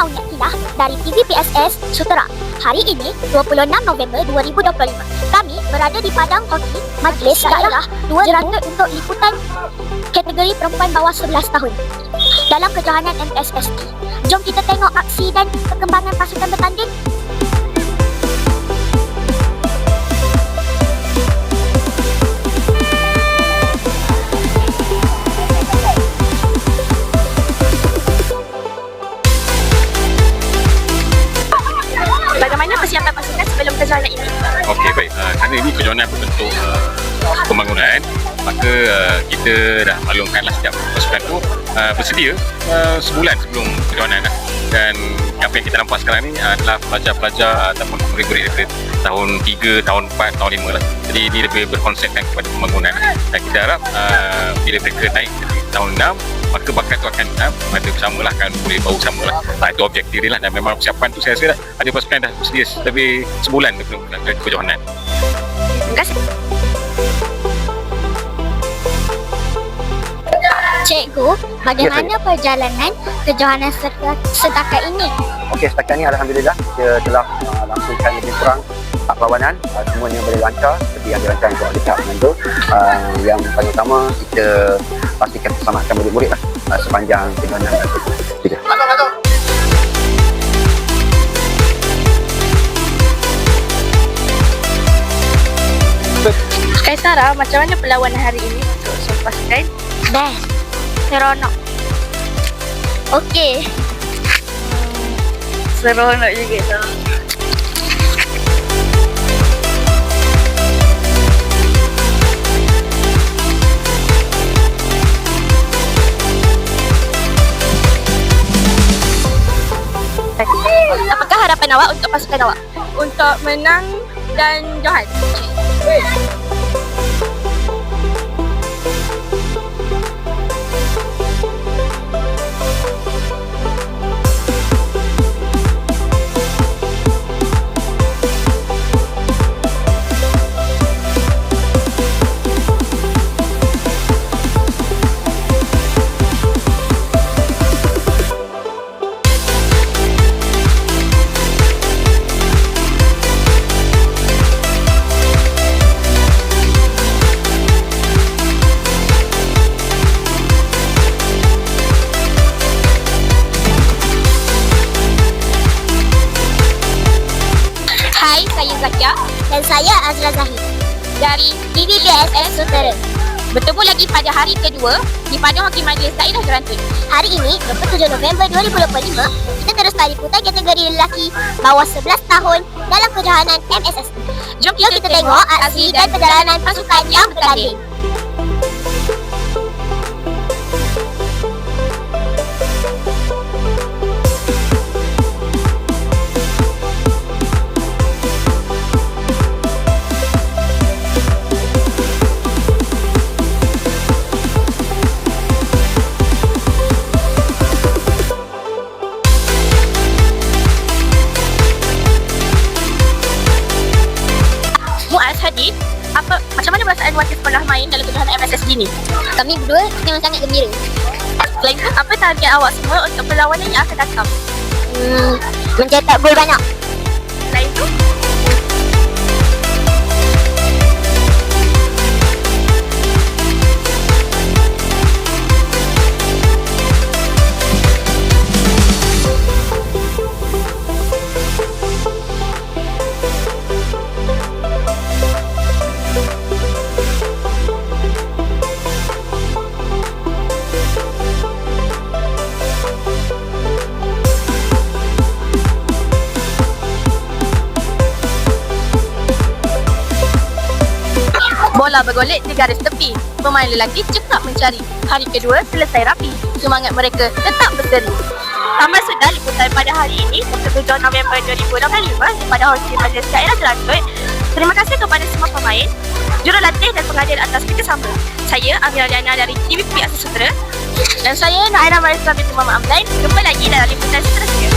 Aunya Kilah dari TV PSS Sutera. Hari ini, 26 November 2025. Kami berada di Padang Hoki Majlis Daerah 200 untuk liputan kategori perempuan bawah 11 tahun dalam kejohanan MSST. Jom kita tengok aksi dan perkembangan pasukan bertanding. Okey baik. Uh, kerana ini kejohanan berbentuk uh, pembangunan, maka uh, kita dah maklumkanlah setiap pasukan tu uh, bersedia uh, sebulan sebelum kejohanan lah. Dan apa yang kita nampak sekarang ni adalah pelajar-pelajar ataupun murid-murid daripada tahun 3, tahun 4, tahun 5 lah. Jadi ini lebih berkonsepkan kepada pembangunan dan kita harap uh, bila mereka naik tahun 6 maka bakat tu akan uh, ada bersama lah kan boleh bau sama lah. Uh, itu objektif dia lah dan memang persiapan tu. Saya rasa dah, ada pasukan dah. Bersedia lebih sebulan sebelum ke kejohanan Terima kasih. Cikgu, bagaimana perjalanan kejohanan seta- setakat ini? Okey, setakat ni Alhamdulillah kita telah uh, langsungkan lebih kurang empat perlawanan uh, semuanya boleh lancar seperti yang dirancang untuk dekat menentu uh, yang paling utama kita pastikan keselamatan murid-murid lah uh, sepanjang tersebut. Tiga. Kaisara, macam mana perlawanan hari ini untuk semua pasukan? Best. Seronok. Okey. Seronok juga tu. Apakah harapan awak untuk pasukan awak? Untuk menang dan Johan. Zakia. Dan saya Azra Zahid. Dari TVBSS Sutera. bertemu lagi pada hari kedua di Padang Hoki Majlis Daerah Jerantut. Hari ini, 27 November 2025, kita teruskan liputan kategori lelaki bawah 11 tahun dalam kejohanan MSS. Jom Jom kita tengok aksi dan perjalanan pasukan yang bertanding. Macam mana perasaan wakil sekolah main dalam kejohanan MSSG ni? Kami berdua memang sangat gembira. Selain itu, apa target awak semua untuk perlawanan yang akan datang? Hmm, mencetak gol banyak. Selain itu, bola bergolek di garis tepi. Pemain lelaki cekap mencari. Hari kedua selesai rapi. Semangat mereka tetap berseri. Tamat sudah liputan pada hari ini 27 November 2025 pada Hoki Majlis Daerah Jelantut. Terima kasih kepada semua pemain, jurulatih dan pengajar atas kerjasama. Saya Amira Liana dari TVP Asas Sutera dan saya Naira Marisa binti Mama Amlain. Jumpa lagi dalam liputan seterusnya.